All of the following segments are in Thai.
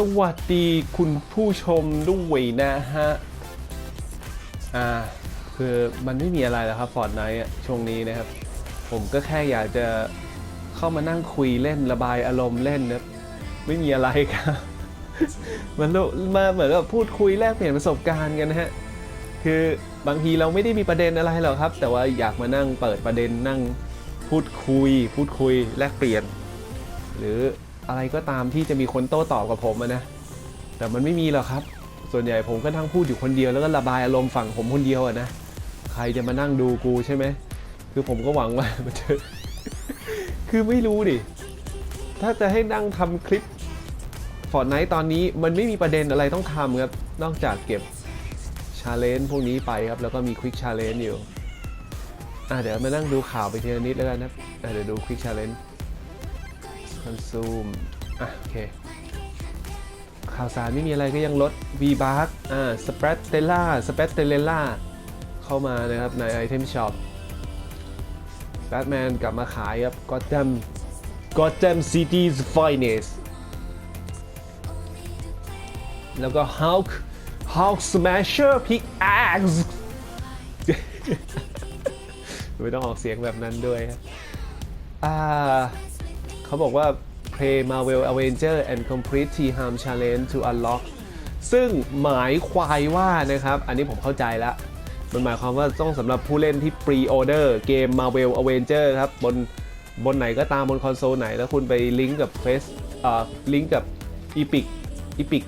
สวัสดีคุณผู้ชมด้วยนะฮะ อ่า คือมันไม่มีอะไรแล้วครับฟอร์ดไนท์ช่วงนี้นะครับ ผมก็แค่อยากจะเข้ามานั่งคุยเล่นระบายอารมณ์เล่นนะไม่มีอะไรครับ มันมาเหมือนกับพูดคุยแลกเปลี่ยนประสบการณ์กันนะฮะ คือบางทีเราไม่ได้มีประเด็นอะไรหรอกครับ แต่ว่าอยากมานั่งเปิดประเด็นนั่งพูดคุย พูดคุยแลกเปลี่ยน หรือ อะไรก็ตามที่จะมีคนโต้ตอบกับผมนะ แต่มันไม่มีหรอกครับ ส่วนใหญ่ผมก็นั่งพูดอยู่คนเดียวแล้วก็ระบายอารมณ์ฝั่งผมคนเดียวอะนะ ใครจะมานั่งดูกูใช่ไหม คือผมก็หวังว่ามันจะคือไม่รู้ดิ ถ้าจะให้นั่งทำคลิปฟอร์ดไนท์ตอนนี้มันไม่มีประเด็นอะไรต้องทำครับ นอกจากเก็บชาเลนจ์พวกนี้ไปครับ แล้วก็มีควิกชาเลนจ์อยู่อะเดี๋ยวมานั่งดูข่าวไปทีละนิดแล้วกันนะอะเดี๋ยวดูควิกชาเลนจ์ คอนซูมอะโอเคข่าวสารไม่มีอะไรก็ยังลด V b a r อ่าสเปรตเตล่าสเปรตเตเลล่าเข้ามานะครับในไอเทมช็อปแบทแมนกลับมาขายครับ Gotham Gotham City's Finest แล้วก็ Hulk Hulk Smasher Pickaxe ไม่ต้องออกเสียงแบบนั้นด้วยครับอ่า เขาบอกว่า Play Marvel Avenger and complete T-Harm Challenge to unlock ซึ่งหมายควายว่านะครับ อันนี้ผมเข้าใจแล้วมันหมายความว่าต้องสำหรับผู้เล่นที่ pre-order เกม Marvel Avenger ครับ บนบนไหนก็ตามบนคอนโซลไหน แล้วคุณไปลิงก์กับเฟซเอ่อลิงก์กับ Epic Epic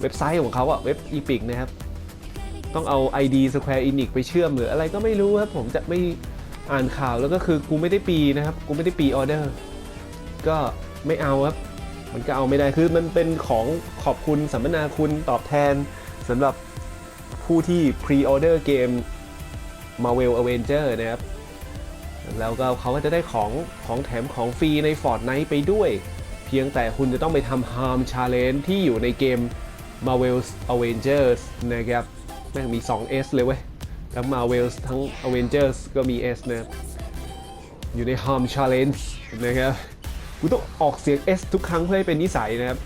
เว็บไซต์ของเขาอะเว็บ Epic นะครับ ต้องเอา ID Square Enix ไปเชื่อมหรืออะไรก็ไม่รู้ครับ ผมจะไม่อ่านข่าวแล้วก็คือกูไม่ได้ปีนะครับ กูไม่ได้ปีออเดอร์ ก็ไม่เอาครับ มันก็เอาไม่ได้คือมันเป็นของขอบคุณสัมมนาคุณตอบแทนสำหรับผู้ที่ pre-order เกม Marvel Avenger นะครับ แล้วก็เขาก็จะได้ของของแถมของฟรีใน Fortnite ไปด้วย เพียงแต่คุณจะต้องไปทำ Harm Challenge ที่อยู่ในเกม Marvel Avengers นะครับแม่งมี 2S เลยเว้ย ทั้ง Marvel ทั้ง Avengers ก็มี S นะครับอยู่ใน Harm Challenge นะครับ กูต้องออกเสียง S ทุกครั้งเพื่อให้เป็นนิสัยนะครับ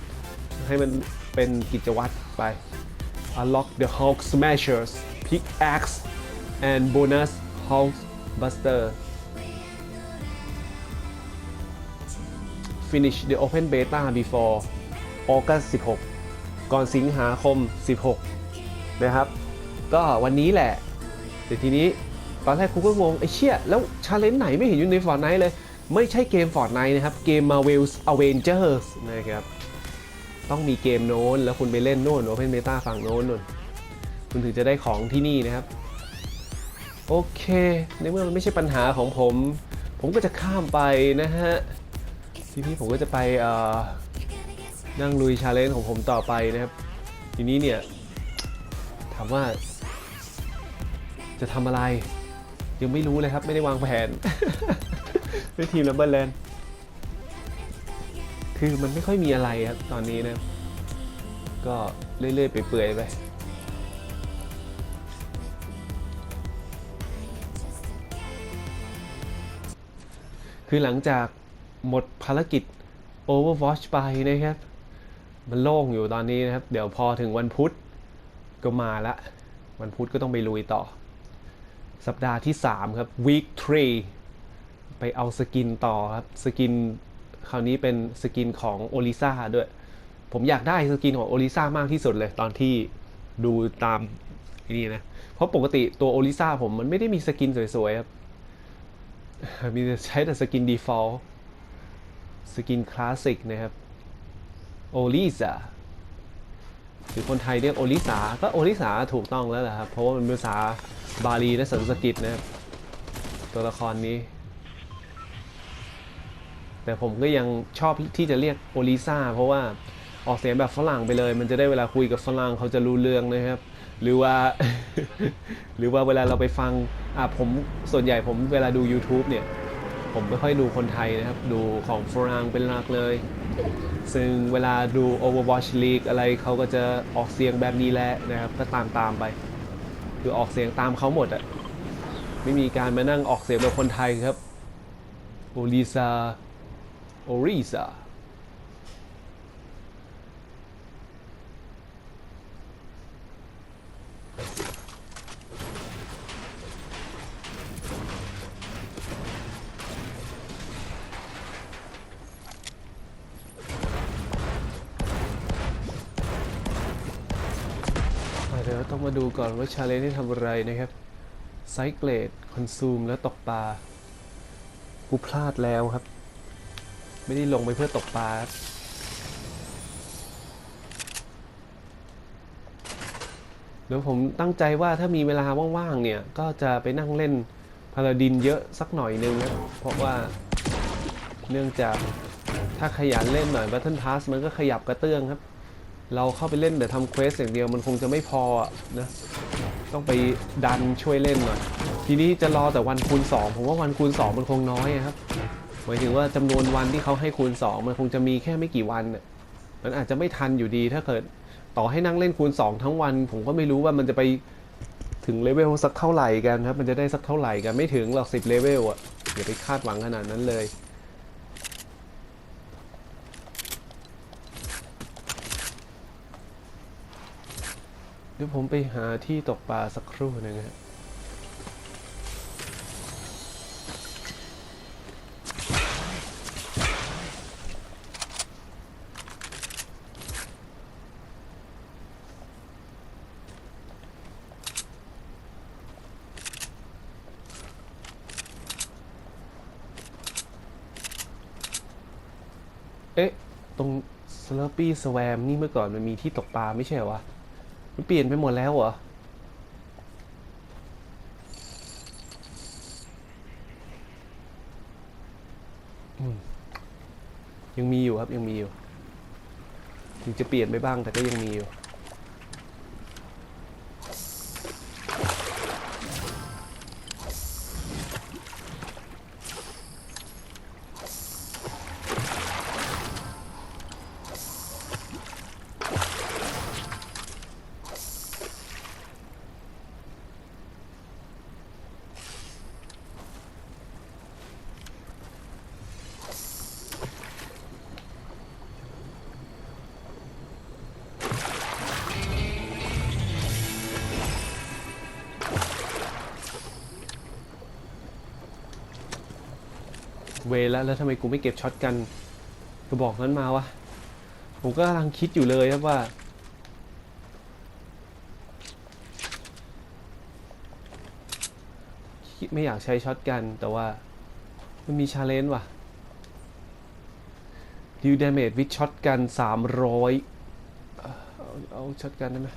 ให้มันเป็นกิจวัตรไป Unlock the Hulk Smashers Pickaxe and bonus Hulk Buster Finish the open beta before August 16 ก่อนสิงหาคม 16 นะครับ ก็วันนี้แหละ แต่ทีนี้ตอนแรกกูก็งง ไอ้เชี่ย แล้วชาเลนจ์ไหนไม่เห็นอยู่ใน Fortnite เลย ไม่ใช่เกม Fortnite นะครับ เกม Marvel's Avengers นะครับ ต้องมีเกมโน้น แล้วคุณไปเล่นโน้น Open Beta ฝั่งโน้นนนคุณถึงจะได้ของที่นี่นะครับ โอเค ในเมื่อมันไม่ใช่ปัญหาของผม ผมก็จะข้ามไปนะฮะ ทีนี้ผมก็จะไปนั่งลุยชาเลนจ์ของผมต่อไปนะครับ ทีนี้เนี่ย ถามว่า จะทำอะไร ยังไม่รู้เลยครับ ไม่ได้วางแผน ด้วยทีมลัมเบอร์แลนด์คือมันไม่ค่อยมีอะไรครับตอนนี้นะ ก็เรื่อยๆไปเปื่อยไปคือหลังจากหมดภารกิจ Overwatch ไปนะครับ มันโล่งอยู่ตอนนี้นะครับ เดี๋ยวพอถึงวันพุธก็มาละ วันพุธก็ต้องไปลุยต่อ สัปดาห์ที่ 3 ครับ week 3 ไปเอาสกินต่อครับ สกินคราวนี้เป็นสกินของโอลิซ่าด้วย ผมอยากได้สกินของโอลิซ่ามากที่สุดเลยตอนที่ดูตามนี่นะ เพราะปกติตัวโอลิซ่าผมมันไม่ได้มีสกินสวยๆครับ มีใช้แต่สกิน default สกินคลาสสิกนะครับโอลิซาหรือคนไทยเรียกโอลิสาก็โอลิสาถูกต้องแล้วแหละครับ เพราะว่ามันเป็นภาษาบาลีและสันสกฤตนะครับตัวละครนี้ แต่ผมก็ยังชอบที่จะเรียกโอลิซาเพราะว่าออกเสียงแบบฝรั่งไปเลย มันจะได้เวลาคุยกับฝรั่งเขาจะรู้เรื่องนะครับ หรือว่า หรือว่าเวลาเราไปฟังอะผมส่วนใหญ่ผมเวลาดู YouTube เนี่ย ผมไม่ค่อยดูคนไทยนะครับ ดูของฝรั่งเป็นหลักเลย ซึ่งเวลาดู Overwatch League อะไรเขาก็จะออกเสียงแบบนี้แหละนะครับ ก็ตามตามไป คือออกเสียงตามเขาหมดอะไม่มีการมานั่งออกเสียงแบบคนไทยครับโอลิซา โอริซเดี๋ยวต้องมาดูก่อนว่าชาเลนจ์ที่ทำอะไรนะครับไซเกลดคอนซูมแล้วตกปลากูพลาดแล้วครับ ไม่ได้ลงไปเพื่อตกปลาครับเดี๋ยวผมตั้งใจว่าถ้ามีเวลาว่างๆเนี่ย ก็จะไปนั่งเล่นพาราดินเยอะสักหน่อยนึงนะเพราะว่าเนื่องจากถ้าขยันเล่นหน่อย Battle Pass มันก็ขยับกระเตื้องครับ เราเข้าไปเล่นแต่ทำเควสอย่างเดียวมันคงจะไม่พอนะต้องไปดันช่วยเล่นหน่อยทีนี้จะรอแต่วันคูณ 2 ผมว่าวันคูณ 2 มันคงน้อยครับ หมายถึงว่าจำนวนวันที่เขาให้คูณ 2 มันคงจะมีแค่ไม่กี่วันน่ะมันอาจจะไม่ทันอยู่ดีถ้าเกิดต่อให้นั่งเล่นคูณ 2 ทั้งวัน ผมก็ไม่รู้ว่ามันจะไปถึงเลเวลสักเท่าไหร่กันครับ มันจะได้สักเท่าไหร่กันไม่ถึงหรอก10เลเวลอะอย่าไปคาดหวังขนาดนั้นเลยเดี๋ยวผมไปหาที่ตกปลาสักครู่หนึงฮะเอ๊ะ ตรง ปี้สแวมนี่เมื่อก่อนมันมีที่ตกปลาไม่ใช่เหรอวะมันเปลี่ยนไปหมดแล้วเหรอยังมีอยู่ครับยังมีอยู่ ถึงจะเปลี่ยนไปบ้างแต่ก็ยังมีอยู่ แล้ว แล้วทำไมกูไม่เก็บช็อตกันกระบอกนั้นมาวะ ผมก็กำลังคิดอยู่เลยครับว่าไม่อยากใช้ช็อตกัน แต่ว่ามันมีชาเลนจ์ว่ะดิวดเมจวิชช็อตกัน300เอาเอาช็อตกันได้ไหม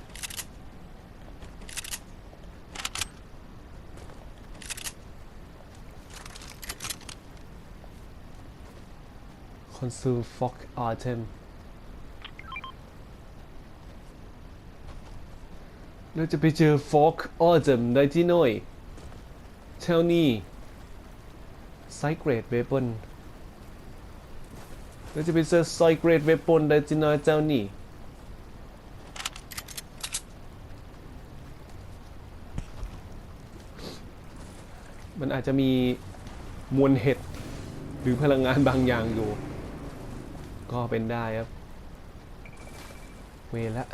consume fog item เราจะไปเจอ fog item ได้ที่หน่อยเท่านี้ Sacred weapon เราจะไปเจอ Sacred weapon ได้ที่หน่อยเจ้านี่มันอาจจะมีมวลเห็ดหรือพลังงานบางอย่างอยู่ ก็เป็นได้ครับ เวรละ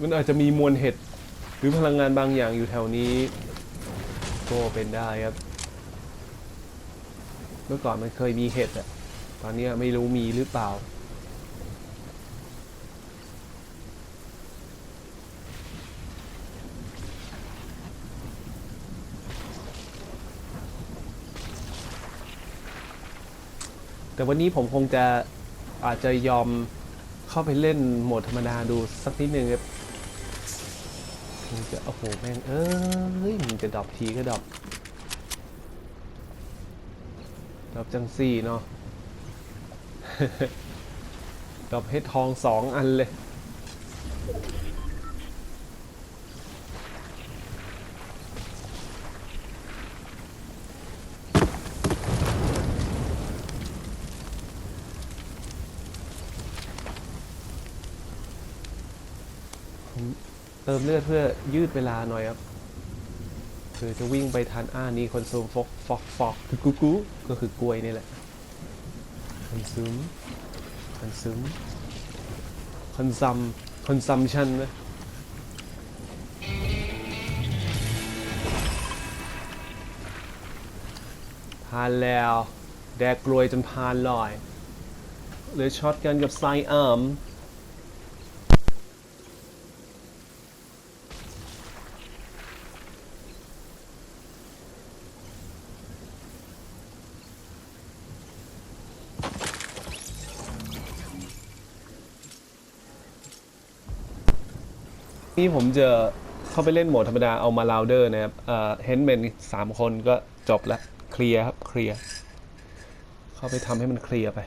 มันอาจจะมีมวลเห็ดหรือพลังงานบางอย่างอยู่แถวนี้ก็เป็นได้ครับ เมื่อก่อนมันเคยมีเห็ดอะ ตอนนี้ไม่รู้มีหรือเปล่า แต่วันนี้ผมคงจะอาจจะยอมเข้าไปเล่นโหมดธรรมดาดูสักนิดนึงครับคงจะโอ้โหแม่งเอ้ยมันจะดรอปทีก็ดรอปดอกจังสี่เนาะ ดอกเพชรทองสองอันเลย เติมเลือดเพื่อยืดเวลาหน่อยครับ คือจะวิ่งไปทันอ่านี่คอนซูมฟอกฟอกฟอกคือกูกูก็คือกล้วยนี่แหละ อนซูมคอนซูมคอนซัมคอนซัมชันไหมพานแล้ว แดกกลวยจนผ่านลอยเลยช็อตกันกับไซอาม นี่ผมจะเข้าไปเล่นโหมดธรรมดาเอามาลาวเดอร์นะครับเอ่อเฮนเมนสามคนก็จบละเคลียร์ครับเคลียร์ เข้าไปทำให้มันเคลียร์ไป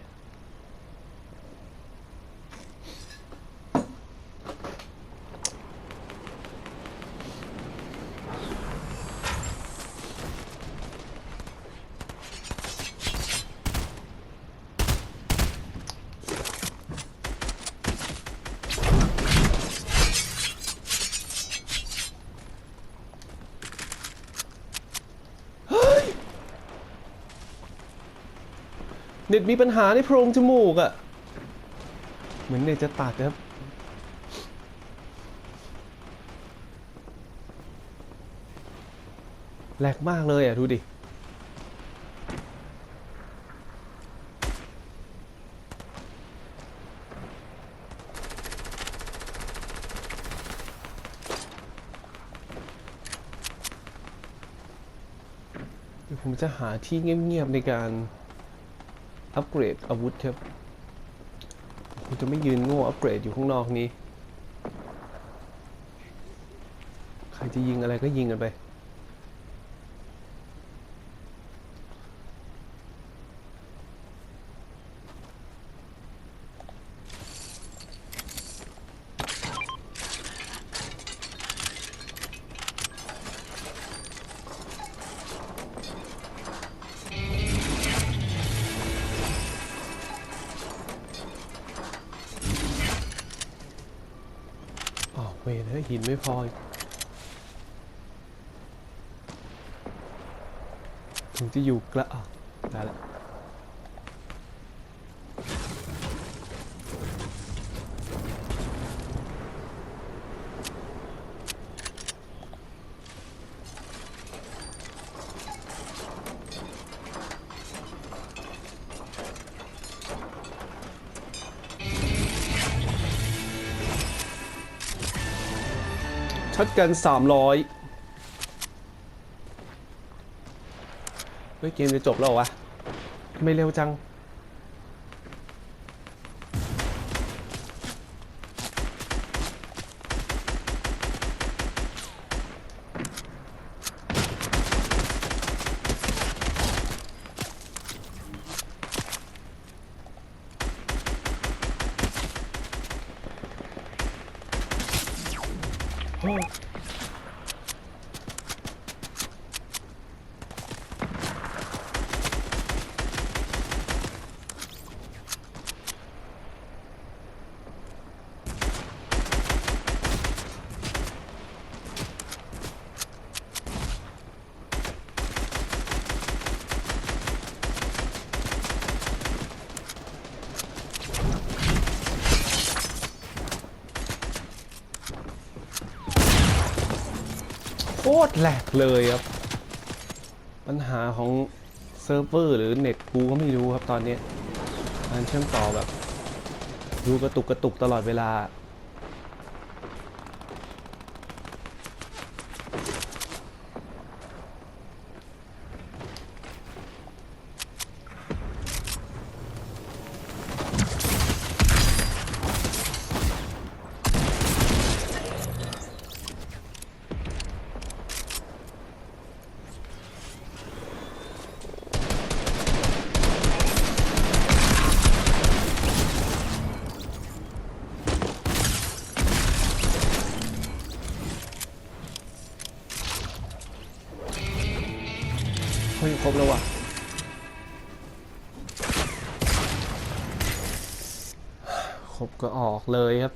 เน็ตมีปัญหาในโพรงจมูกอะ่ะ เหมือนเน็ตจะตัดนะครับ แหลกมากเลยอะ ดูดิเดี๋ยวผมจะหาที่เงียบๆในการ อัปเกรดอาวุธครับผมจะไม่ยืนโง่อัปเกรดอยู่ข้างนอกนี้ ใครจะยิงอะไรก็ยิงกันไป ไม่พอถึงจะอยู่กระอะได้แล้ว ช็อตกันสามร้อยเฮ้ยเกมจะจบแล้ววะทำไม่เร็วจัง ตรแหลกเลยครับ ปัญหาของเซิร์ฟเวอร์หรือเน็ตกูก็ไม่รู้ครับตอนนี้การเชื่อมต่อแบบ ดูกระตุกกระตุกตลอดเวลา รบแล้วว่ะครบก็ออกเลยครับ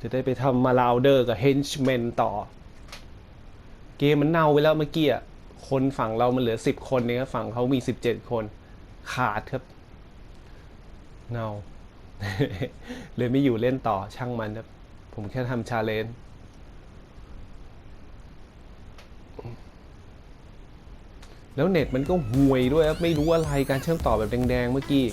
จะได้ไปทำมาลาวเดอร์กับเฮนช์แมนต่อ เกมมันเน่าไปแล้วเมื่อกี้อะคนฝั่งเรามันเหลือสิบคนเนี่ยฝั่งเขามีสิบเจ็ดคน ขาดครับ เน่าเลยไม่อยู่เล่นต่อช่างมันครับ ผมแค่ทำชาเลนจ์ แล้วเน็ตมันก็ห่วยด้วยครับไม่รู้อะไรการเชื่อมต่อแบบแดงๆเมื่อกี้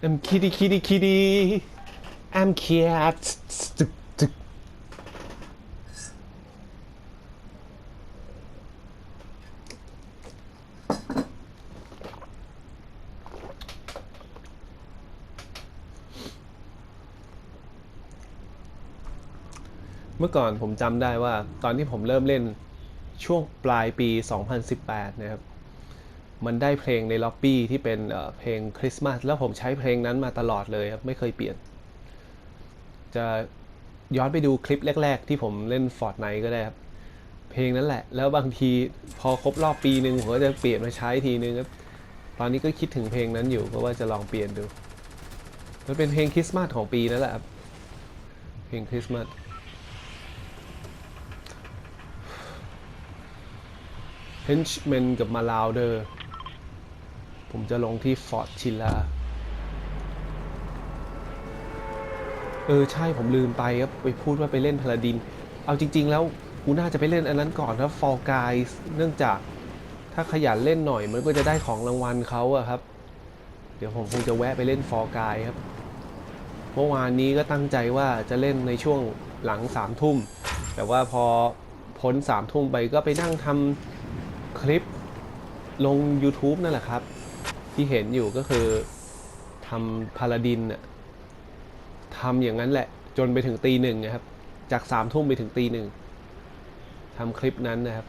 I'm kitty kitty kitty I'm cat เมื่อก่อนผมจำได้ว่าตอนที่ผมเริ่มเล่นช่วงปลายปี 2018 นะครับ มันได้เพลงในล็อบบี้ที่เป็นเพลงคริสต์มาสแล้วผมใช้เพลงนั้นมาตลอดเลยครับ ไม่เคยเปลี่ยน จะย้อนไปดูคลิปแรก ๆ ที่ผมเล่น Fortnite ก็ได้ครับ เพลงนั้นแหละ แล้วบางทีพอครบรอบปีหนึ่งผมก็จะเปลี่ยนมาใช้ทีนึงครับตอนนี้ก็คิดถึงเพลงนั้นอยู่ก็ว่าจะลองเปลี่ยนดู มันเป็นเพลงคริสต์มาสของปีนั่นแหละครับ เพลงคริสต์มาส Henchman กับมาลาวเดอร์ ผมจะลงที่ฟอร์ตชิลาเออ ใช่ผมลืมไปครับ ไปพูดว่าไปเล่นพาลาดิน เอาจริง ๆ แล้วกูน่าจะไปเล่นอันนั้นก่อนครับ Fall Guys เนื่องจากถ้าขยันเล่นหน่อยมันก็จะได้ของรางวัลเขาอะครับ เดี๋ยวผมคงจะแวะไปเล่น Fall Guys ครับ เมื่อวานนี้ก็ตั้งใจว่าจะเล่นในช่วงหลังสามทุ่ม แต่ว่าพอพ้นสามทุ่มไปก็ไปนั่งทำคลิปลง YouTube นั่นแหละครับ ที่เห็นอยู่ก็คือทำพาลาดินน่ะทำอย่างนั้นแหละ จนไปถึงตีหนึ่งนะครับ จากสามทุ่มไปถึงตีหนึ่งทำคลิปนั้นนะครับ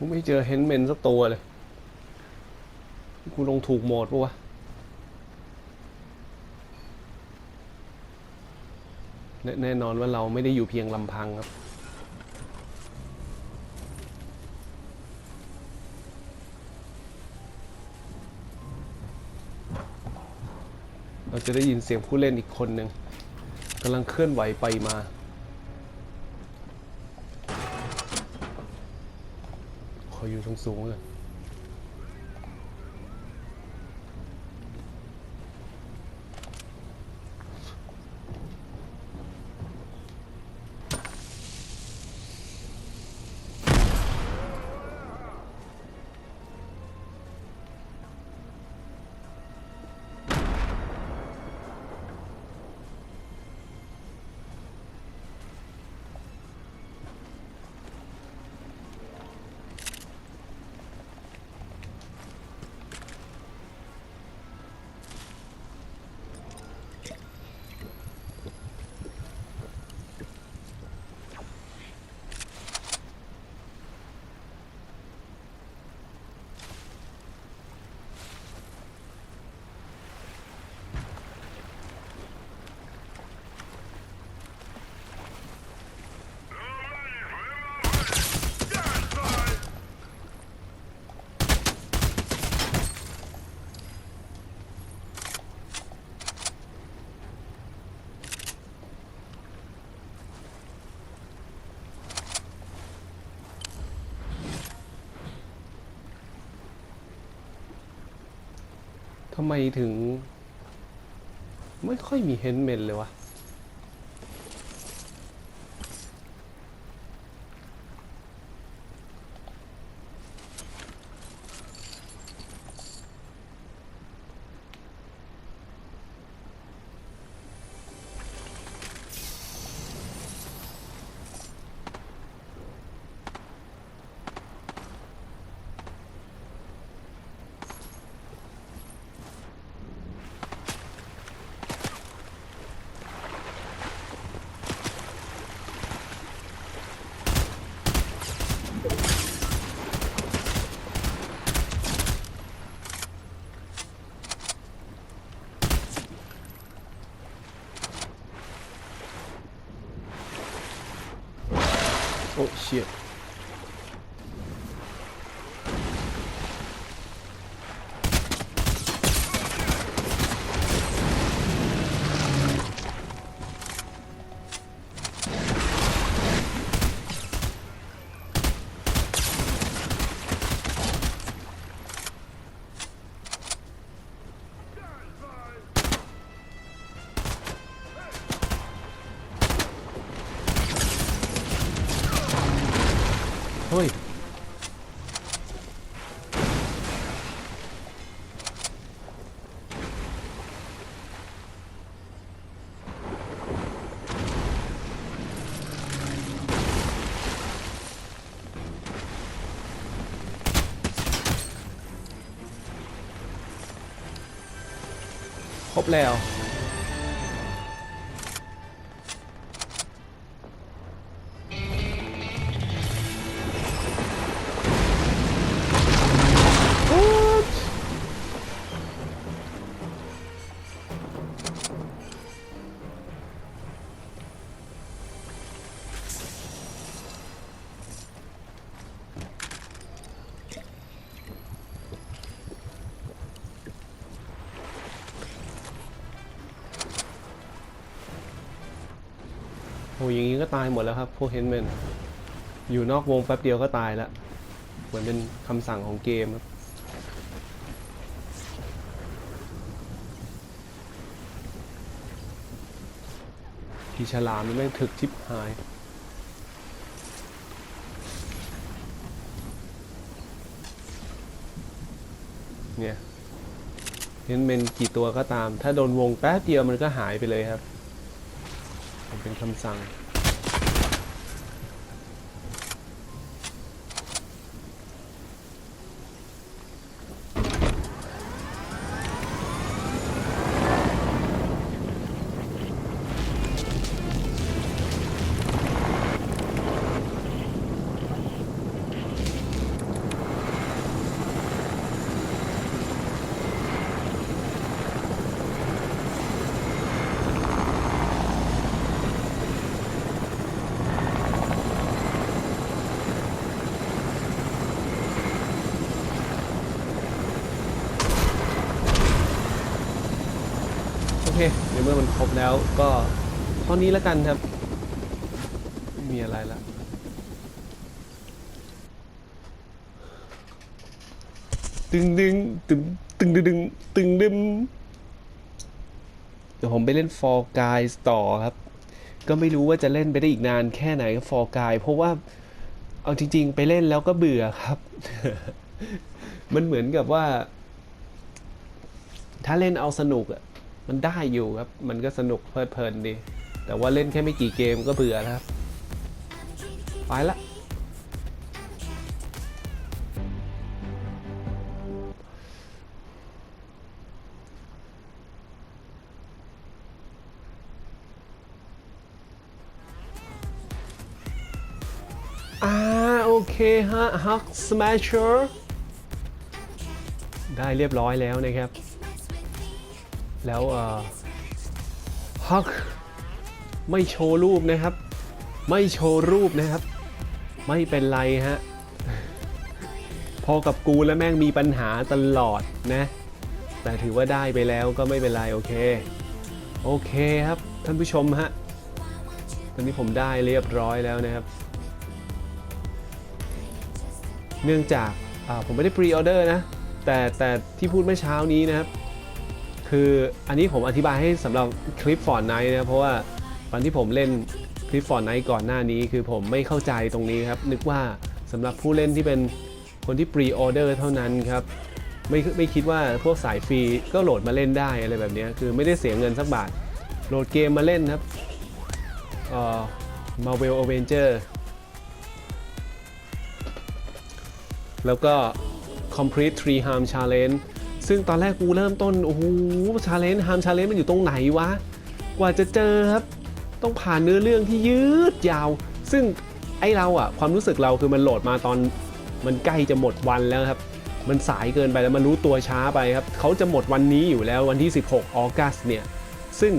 กูไม่เจอเฮนเมนสักตัวเลย กูลงถูกโหมดปะวะแน่แน่นอนว่าเราไม่ได้อยู่เพียงลำพังครับเราจะได้ยินเสียงผู้เล่นอีกคนหนึ่งกำลังเคลื่อนไหวไปมา อยู่ตรงสูงเลย ทำไมถึง ไม่ค่อยมีเฮนเมนเลยวะ แล้ว อย่างนี้ก็ตายหมดแล้วครับ พวกเฮนแมนอยู่นอกวงแป๊บเดียวก็ตายแล้วเหมือนเป็นคำสั่งของเกมครับทีฉลามนี่แม่งถึกชิบหายเนี่ยเฮนแมนกี่ตัวก็ตาม ถ้าโดนวงแป๊บเดียวมันก็หายไปเลยครับ เป็นคำสั่ง อเคในเมื่อมันครบแล้วก็เท่านี้แล้วกันครับ ไม่มีอะไรละตึงดึงตึงตึงดึงดึงตึงดึงเดี๋ยวผมไปเล่น Fall Guys ต่อครับ ก็ไม่รู้ว่าจะเล่นไปได้อีกนานแค่ไหนกับ Fall Guys เพราะว่าเอาจริง ๆ ไปเล่นแล้วก็เบื่อครับ มันเหมือนกับว่า ถ้าเล่นเอาสนุกอะ มันได้อยู่ครับ มันก็สนุกเพลิดเพลินดี แต่ว่าเล่นแค่ไม่กี่เกมก็เบื่อแล้วครับ ไปละ อ่า โอเคฮะฮักสแมชเชอร์ได้เรียบร้อยแล้วนะครับ แล้วเอ่อฮักไม่โชว์รูปนะครับ ไม่โชว์รูปนะครับ ไม่เป็นไรฮะ พอกับกูแล้วแม่งมีปัญหาตลอดนะ แต่ถือว่าได้ไปแล้วก็ไม่เป็นไรโอเค โอเคครับท่านผู้ชมฮะ ตอนนี้ผมได้เรียบร้อยแล้วนะครับ เนื่องจากผมไม่ได้พรีออเดอร์นะ แต่แต่ที่พูดเมื่อเช้านี้นะครับ คืออันนี้ผมอธิบายให้สำหรับคลิปฟอร์ไน e นะเพราะว่าตอนที่ผมเล่นคลิปฟอร์ไน e ก่อนหน้านี้ คือผมไม่เข้าใจตรงนี้ครับนึกว่าสำหรับผู้เล่นที่เป็นคนที่ pre order เท่านั้นครับไม่ไม่คิดว่าพวกสายฟรีก็โหลดมาเล่นได้อะไรแบบนี้คือไม่ได้เสียเงินสักบาท โหลดเกมมาเล่นครับเอ่อ Marvel Avenger แล้วก็ Complete Tree Harm Challenge ซึ่งตอนแรกกูเริ่มต้น โอ้โห Challenge Harm Challenge มันอยู่ตรงไหนวะ กว่าจะเจอครับ ต้องผ่านเนื้อเรื่องที่ยืดยาว ซึ่งไอเราอะความรู้สึกเราคือมันโหลดมาตอนมันใกล้จะหมดวันแล้วครับ มันสายเกินไปแล้วมันรู้ตัวช้าไปครับเขาจะหมดวันนี้อยู่แล้ววันที่ 16 ออกัสเนี่ย ซึ่ง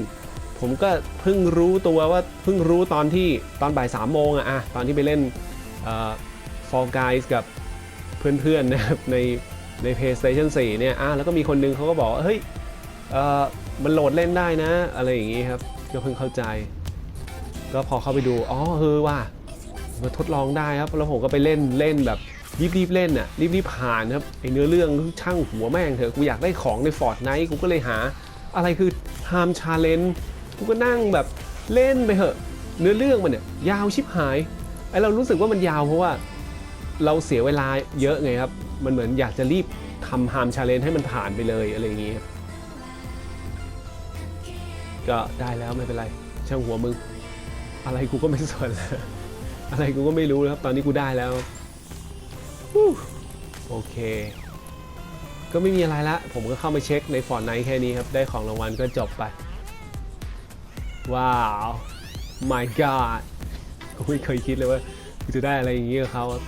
ผมก็เพิ่งรู้ตัวว่าเพิ่งรู้ตอนที่ตอนบ่ายสามโมงอะอะตอนที่ไปเล่นเอ่อ Fall Guys กับเพื่อนๆนะครับใน ใน PlayStation 4 เนี่ย อะแล้วก็มีคนนึงเขาก็บอกว่า เฮ้ย เอ่อ มันโหลดเล่นได้นะ อะไรอย่างงี้ครับ ก็เพิ่งเข้าใจ ก็พอเข้าไปดู อ๋อเออว่ามาทดลองได้ครับ แล้วผมก็ไปเล่น เล่นแบบรีบๆเล่นน่ะ รีบๆผ่านครับ ไอเนื้อเรื่องช่างหัวแม่งเถอะ กูอยากได้ของในฟอร์ดไนท์กูก็เลยหา อะไรคือไทม์ชาเลนกูก็นั่งแบบเล่นไปเถอะ เนื้อเรื่องมันเนี่ยยาวชิบหาย ไอเรารู้สึกว่ามันยาวเพราะว่า เราเสียเวลาเยอะไงครับ มันเหมือนอยากจะรีบทำฮามชาเลนให้มันผ่านไปเลยอะไรอย่างงี้ ก็ได้แล้วไม่เป็นไร ช่างหัวมึง อะไรกูก็ไม่สนแล้วอะไรกูก็ไม่รู้แล้วครับ ตอนนี้กูได้แล้วโอเค ก็ไม่มีอะไรละ ผมก็เข้ามาเช็คในฟอร์ n ไนท์แค่นี้ครับ ได้ของรางวัลก็จบไป ว้าว my god กูไม่เคยคิดเลยว่ากูจะได้อะไรอย่างนี้กับเขาครับ